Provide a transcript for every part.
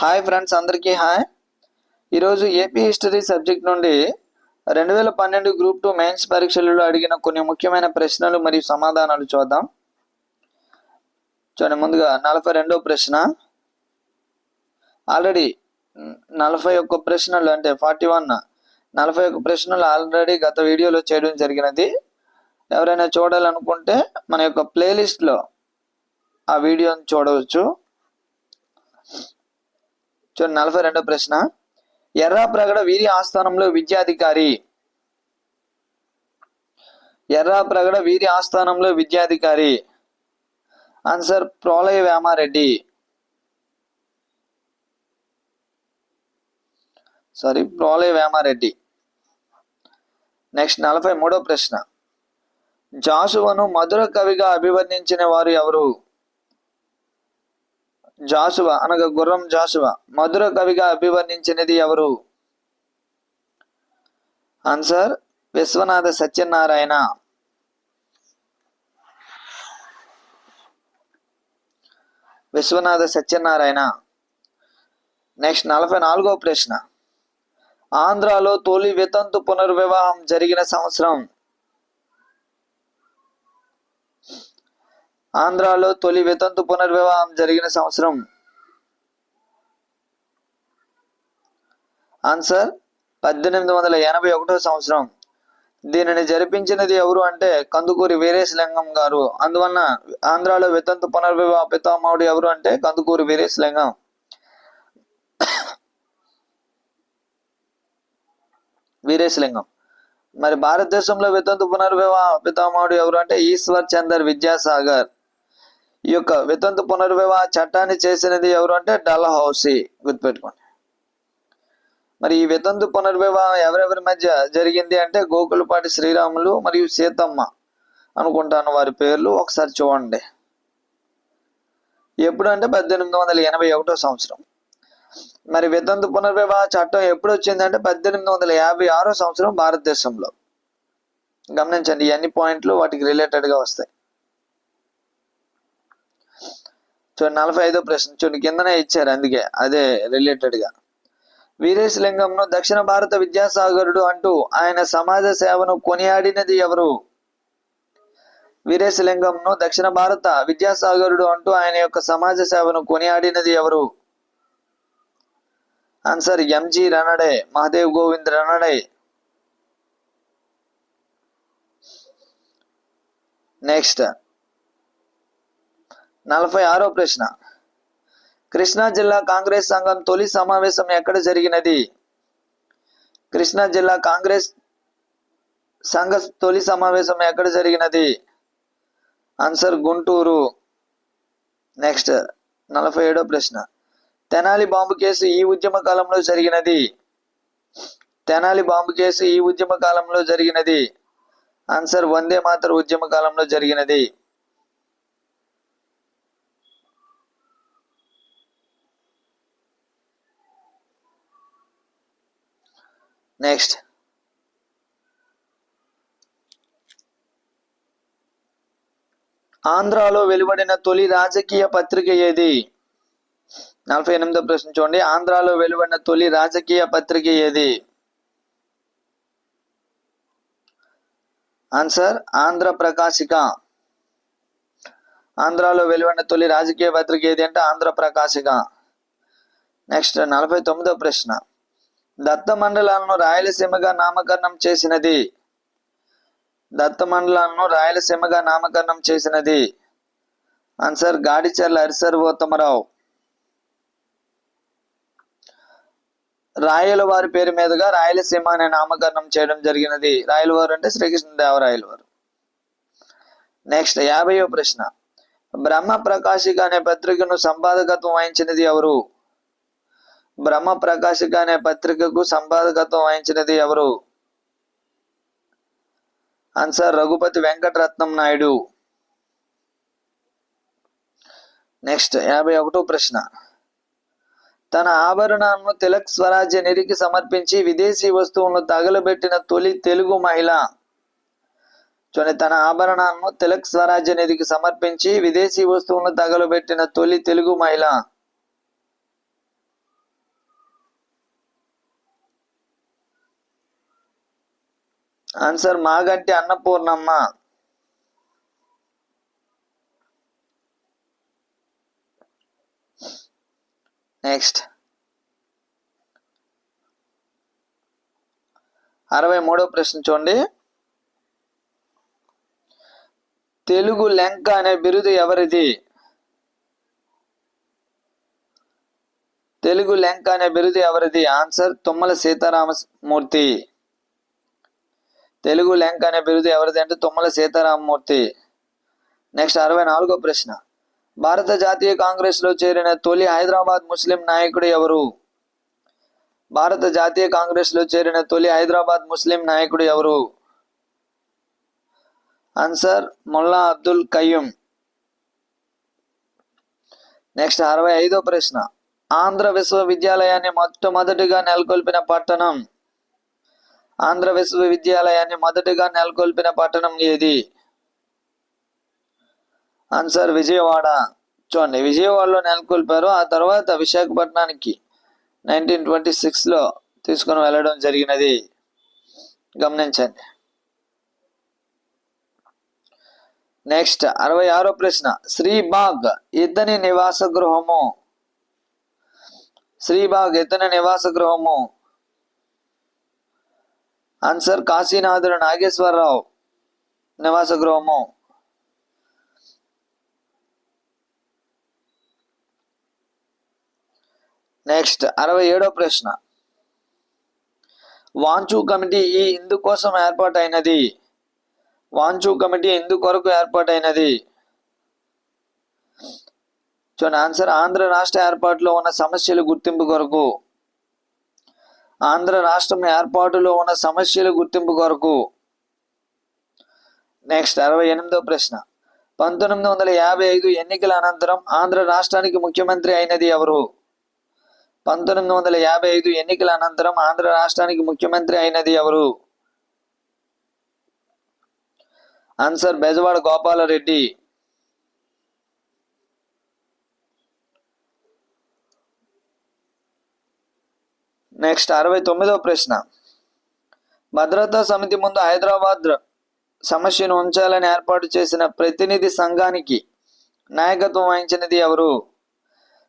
Hi friends అందరికీ hi ఈరోజు AP history subject నుండి రెండు వేల పన్నెండు గ్రూప్ టూ మెయిన్స్ పరీక్షలలో అడిగిన కొన్ని ముఖ్యమైన ప్రశ్నలు మరియు సమాధానాలు చూద్దాం. చూడండి ముందుగా నలభై రెండో ప్రశ్న. ఆల్రెడీ నలభై ఒక్క ప్రశ్నలు అంటే ఫార్టీ వన్ నలభై ఒక్క ప్రశ్నలు ఆల్రెడీ గత వీడియోలో చేయడం జరిగినది. ఎవరైనా చూడాలనుకుంటే మన యొక్క ప్లేలిస్ట్లో ఆ వీడియోని చూడవచ్చు. చూడండి నలభై రెండో ప్రశ్న. ఎర్రాప్రగడ వీరి ఆస్థానంలో విద్యాధికారి. ఎర్రాప్రగడ వీరి ఆస్థానంలో విద్యాధికారి. Answer Prolaya Vemareddy. Sorry Prolaya Vemareddy. Next నలభై మూడో ప్రశ్న. జాషువను మధుర కవిగా అభివర్ణించిన వారు ఎవరు? జాషువ అనగా గుర్రం జాషువ మధుర కవిగా అభివర్ణించినది ఎవరు? ఆన్సర్ విశ్వనాథ సత్యనారాయణ. విశ్వనాథ సత్యనారాయణ. నెక్స్ట్ నలభై నాలుగో ప్రశ్న. ఆంధ్రాలో తొలి వితంతు పునర్వివాహం జరిగిన సంవత్సరం ఆంధ్రాలో తొలి వితంతు పునర్వివాహం జరిగిన సంవత్సరం. ఆన్సర్ పద్దెనిమిది వందల ఎనభై ఒకటో సంవత్సరం. దీనిని జరిపించినది ఎవరు అంటే కందుకూరి వీరేశలింగం గారు. అందువలన ఆంధ్రాలో వితంతు పునర్వివాహ పితామహుడు ఎవరు అంటే కందుకూరి వీరేశలింగం. వీరేశలింగం. మరి భారతదేశంలో వితంతు పునర్వివాహ పితామహుడు ఎవరు అంటే ఈశ్వర్ చందర్ విద్యాసాగర్. ఈ యొక్క వితంతు పునర్వివాహ చట్టాన్ని చేసినది ఎవరు అంటే డల్ హౌసీ గుర్తుపెట్టుకోండి. మరి ఈ వితంతు పునర్వివాహం ఎవరెవరి మధ్య జరిగింది అంటే గోకులపాటి శ్రీరాములు మరియు సీతమ్మ అనుకుంటాను వారి పేర్లు ఒకసారి చూడండి. ఎప్పుడు అంటే పద్దెనిమిది వందల ఎనభై ఒకటో సంవత్సరం. మరి వితంతు పునర్వివాహ చట్టం ఎప్పుడు వచ్చిందంటే పద్దెనిమిది వందల యాభై ఆరో సంవత్సరం భారతదేశంలో. గమనించండి ఎన్ని పాయింట్లు వాటికి రిలేటెడ్గా వస్తాయి. చూడండి నలభై ఐదో ప్రశ్న చూడండి కిందనే ఇచ్చారు అందుకే అదే రిలేటెడ్గా వీరేశలింగంను దక్షిణ భారత విద్యాసాగరుడు అంటూ ఆయన సమాజ సేవను కొనియాడినది ఎవరు? వీరేశలింగంను దక్షిణ భారత విద్యాసాగరుడు అంటూ ఆయన యొక్క సమాజ సేవను కొనియాడినది ఎవరు? Answer M G Ranade Mahadev Govind Ranade next. నలభై ఆరో ప్రశ్న. కృష్ణా జిల్లా కాంగ్రెస్ సంఘం తొలి సమావేశం ఎక్కడ జరిగినది? కృష్ణా జిల్లా కాంగ్రెస్ సంఘ తొలి సమావేశం ఎక్కడ జరిగినది? ఆన్సర్ గుంటూరు. నెక్స్ట్ నలభై ఏడో ప్రశ్న. తెనాలి బాంబు కేసు ఈ ఉద్యమ కాలంలో జరిగినది? తెనాలి బాంబు కేసు ఈ ఉద్యమ కాలంలో జరిగినది? ఆన్సర్ వందే మాతర ఉద్యమ కాలంలో జరిగినది. నెక్స్ట్ ఆంధ్రాలో వెలువడిన తొలి రాజకీయ పత్రిక ఏది? నలభై ఎనిమిదో ప్రశ్న చూడండి. ఆంధ్రాలో వెలువడిన తొలి రాజకీయ పత్రిక ఏది? ఆన్సర్ ఆంధ్ర ప్రకాశిక. ఆంధ్రాలో వెలువడిన తొలి రాజకీయ పత్రిక ఏది అంటే ఆంధ్ర ప్రకాశిక. నెక్స్ట్ నలభై తొమ్మిదో ప్రశ్న. దత్త మండలాలను రాయలసీమగా నామకరణం చేసినది. దత్త మండలాలను రాయలసీమగా నామకరణం చేసినది. ఆన్సర్ గాడిచర్ల హరిసర్వోత్తమరావు. రాయల వారి పేరు మీదుగా రాయలసీమ అనే నామకరణం చేయడం జరిగినది. రాయలవారు అంటే శ్రీకృష్ణదేవరాయల వారు నెక్స్ట్ యాభైవ ప్రశ్న. బ్రహ్మ ప్రకాశిక అనే పత్రికను సంపాదకత్వం వహించినది ఎవరు? బ్రహ్మ ప్రకాశిక అనే పత్రికకు సంపాదకత్వం వహించినది ఎవరు? ఆన్సర్ రఘుపతి వెంకటరత్నం నాయుడు. నెక్స్ట్ యాభై ఒకటో ప్రశ్న. తన ఆభరణాలను తిలక్ స్వరాజ్య నిధికి సమర్పించి విదేశీ వస్తువులను తగలబెట్టిన తొలి తెలుగు మహిళ. చూడండి తన ఆభరణాలను తిలక్ స్వరాజ్య నిధికి సమర్పించి విదేశీ వస్తువులను తగలబెట్టిన తొలి తెలుగు మహిళ. ఆన్సర్ మాగంటి అన్నపూర్ణమ్మ. నెక్స్ట్ అరవై మూడో ప్రశ్న చూడండి. తెలుగు లెంక అనే బిరుదు ఎవరిది? తెలుగు లెంక అనే బిరుదు ఎవరిది? ఆన్సర్ తుమ్మల సీతారామమూర్తి. తెలుగు లెంక అనే బిరుదు ఎవరిది అంటే తుమ్మల సీతారామమూర్తి. నెక్స్ట్ అరవై నాలుగో ప్రశ్న. భారత జాతీయ కాంగ్రెస్లో చేరిన తొలి హైదరాబాద్ ముస్లిం నాయకుడు ఎవరు? భారత జాతీయ కాంగ్రెస్లో చేరిన తొలి హైదరాబాద్ ముస్లిం నాయకుడు ఎవరు? ఆన్సర్ ముల్లా అబ్దుల్ కయ్యూమ్ నెక్స్ట్ అరవై ఐదో ప్రశ్న. ఆంధ్ర విశ్వవిద్యాలయాన్ని మొట్టమొదటిగా నెలకొల్పిన పట్టణం ఆంధ్ర విశ్వవిద్యాలయాన్ని మొదటిగా నెలకొల్పిన పట్టణం ఏది? ఆన్సర్ విజయవాడ. చూడండి విజయవాడలో నెలకొల్పారు. ఆ తర్వాత విశాఖపట్నానికి నైన్టీన్ ట్వంటీ సిక్స్లో తీసుకుని వెళ్ళడం జరిగినది. గమనించండి. నెక్స్ట్ అరవై ఆరో ప్రశ్న. శ్రీబాగ్ ఇతని నివాస గృహము. శ్రీబాగ్ ఇతని నివాస గృహము. ఆన్సర్ కాశీనాథుడు నాగేశ్వరరావు నివాస గృహము. నెక్స్ట్ అరవై ఏడో ప్రశ్న. వాంచు కమిటీ ఈ ఇందుకోసం ఏర్పాటైనది. వాంచు కమిటీ ఇందుకొరకు ఏర్పాటైనది. చూడండి ఆన్సర్ ఆంధ్ర రాష్ట్ర ఏర్పాటులో ఉన్న సమస్యలు గుర్తింపు కొరకు. ఆంధ్ర రాష్ట్రం ఏర్పాటులో ఉన్న సమస్యల గుర్తింపు కొరకు. నెక్స్ట్ అరవై ఎనిమిదో ప్రశ్న. పంతొమ్మిది వందల యాభై ఐదు ఎన్నికల అనంతరం ఆంధ్ర రాష్ట్రానికి ముఖ్యమంత్రి అయినది ఎవరు? పంతొమ్మిది వందల యాభై ఐదు ఎన్నికల అనంతరం ఆంధ్ర రాష్ట్రానికి ముఖ్యమంత్రి అయినది ఎవరు? ఆన్సర్ బెజవాడ గోపాలరెడ్డి. నెక్స్ట్ అరవై తొమ్మిదవ ప్రశ్న. భద్రతా సమితి ముందు హైదరాబాద్ సమస్యను ఉంచాలని ఏర్పాటు చేసిన ప్రతినిధి సంఘానికి నాయకత్వం వహించినది ఎవరు?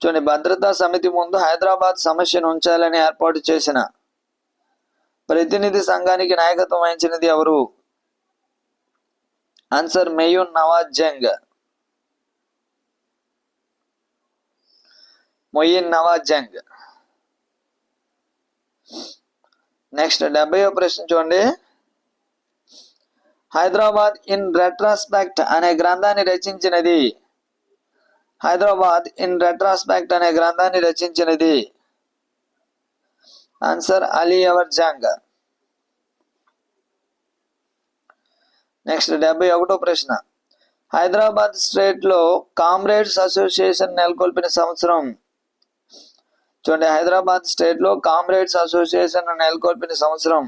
చూడండి భద్రతా సమితి ముందు హైదరాబాద్ సమస్యను ఉంచాలని ఏర్పాటు చేసిన ప్రతినిధి సంఘానికి నాయకత్వం వహించినది ఎవరు? ఆన్సర్ మెయూన్ నవాజ్ జంగ్. మొయిన్ నవాజ్ జంగ్. నెక్స్ట్ డెబ్బై ప్రశ్న చూడండి. హైదరాబాద్ ఇన్ రెట్రాస్పెక్ట్ అనే గ్రంథాన్ని రచించినది. హైదరాబాద్ ఇన్ రెట్రాస్పెక్ట్ అనే గ్రంథాన్ని రచించినది. ఆన్సర్ అలీ అవర్ జంగ్ నెక్స్ట్ డెబ్బై ఒకటో ప్రశ్న. హైదరాబాద్ స్టేట్లో కామ్రేడ్స్ అసోసియేషన్ నెలకొల్పిన సంవత్సరం చూడండి హైదరాబాద్ స్టేట్లో కామ్రేడ్స్ అసోసియేషన్ నెలకొల్పిన సంవత్సరం.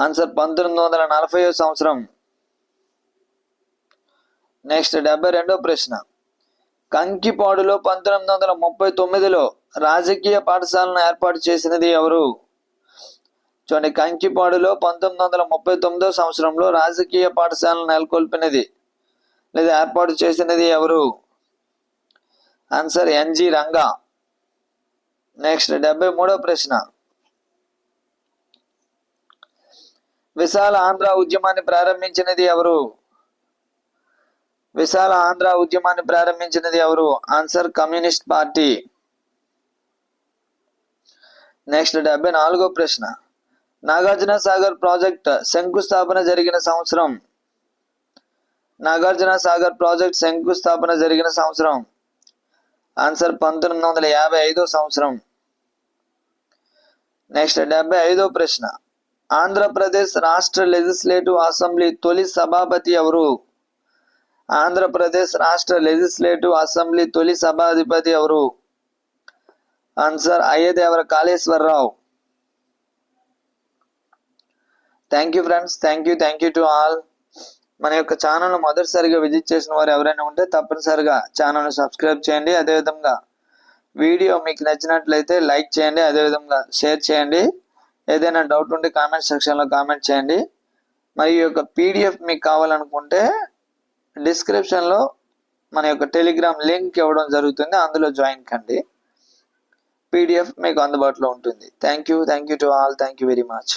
ఆన్సర్ పంతొమ్మిది వందల నలభై సంవత్సరం. నెక్స్ట్ డెబ్బై రెండో ప్రశ్న. కంకిపాడులో పంతొమ్మిది వందల ముప్పై తొమ్మిదిలో రాజకీయ పాఠశాలను ఏర్పాటు చేసినది ఎవరు? చూడండి కంకిపాడులో పంతొమ్మిది వందల ముప్పై తొమ్మిదో సంవత్సరంలో రాజకీయ పాఠశాలను నెలకొల్పినది లేదా ఏర్పాటు చేసినది ఎవరు? ఆన్సర్ ఎన్జి రంగా నెక్స్ట్ డెబ్బై మూడో ప్రశ్న. విశాల ఆంధ్ర ఉద్యమాన్ని ప్రారంభించినది ఎవరు? విశాల ఆంధ్ర ఉద్యమాన్ని ప్రారంభించినది ఎవరు? ఆన్సర్ కమ్యూనిస్ట్ పార్టీ నెక్స్ట్ డెబ్బై నాలుగో ప్రశ్న. నాగార్జున సాగర్ ప్రాజెక్ట్ శంకుస్థాపన జరిగిన సంవత్సరం. నాగార్జున సాగర్ ప్రాజెక్ట్ శంకుస్థాపన జరిగిన సంవత్సరం. ఆన్సర్ పంతొమ్మిది వందల యాభై ఐదో సంవత్సరం. నెక్స్ట్ డెబ్బై ఐదో ప్రశ్న. ఆంధ్రప్రదేశ్ రాష్ట్ర లెజిస్లేటివ్ అసెంబ్లీ తొలి సభాపతి ఎవరు? ఆంధ్రప్రదేశ్ రాష్ట్ర లెజిస్లేటివ్ అసెంబ్లీ తొలి సభాధిపతి ఎవరు? Answer Ayyadevara Kaleswara Rao. Thank you friends thank you thank you to all. మన యొక్క ఛానల్ మొదటిసారిగా విజిట్ చేసిన వారు ఎవరైనా ఉంటే తప్పనిసరిగా ఛానల్ని సబ్స్క్రైబ్ చేయండి. అదేవిధంగా వీడియో మీకు నచ్చినట్లయితే లైక్ చేయండి. అదేవిధంగా షేర్ చేయండి. ఏదైనా డౌట్ ఉంటే కామెంట్ సెక్షన్లో కామెంట్ చేయండి. మరి ఈ యొక్క పీడిఎఫ్ మీకు కావాలనుకుంటే డిస్క్రిప్షన్లో మన యొక్క టెలిగ్రామ్ లింక్ ఇవ్వడం జరుగుతుంది. అందులో జాయిన్ కండి. పీడిఎఫ్ మీకు అందుబాటులో ఉంటుంది. Thank you. Thank you to all. Thank you very much.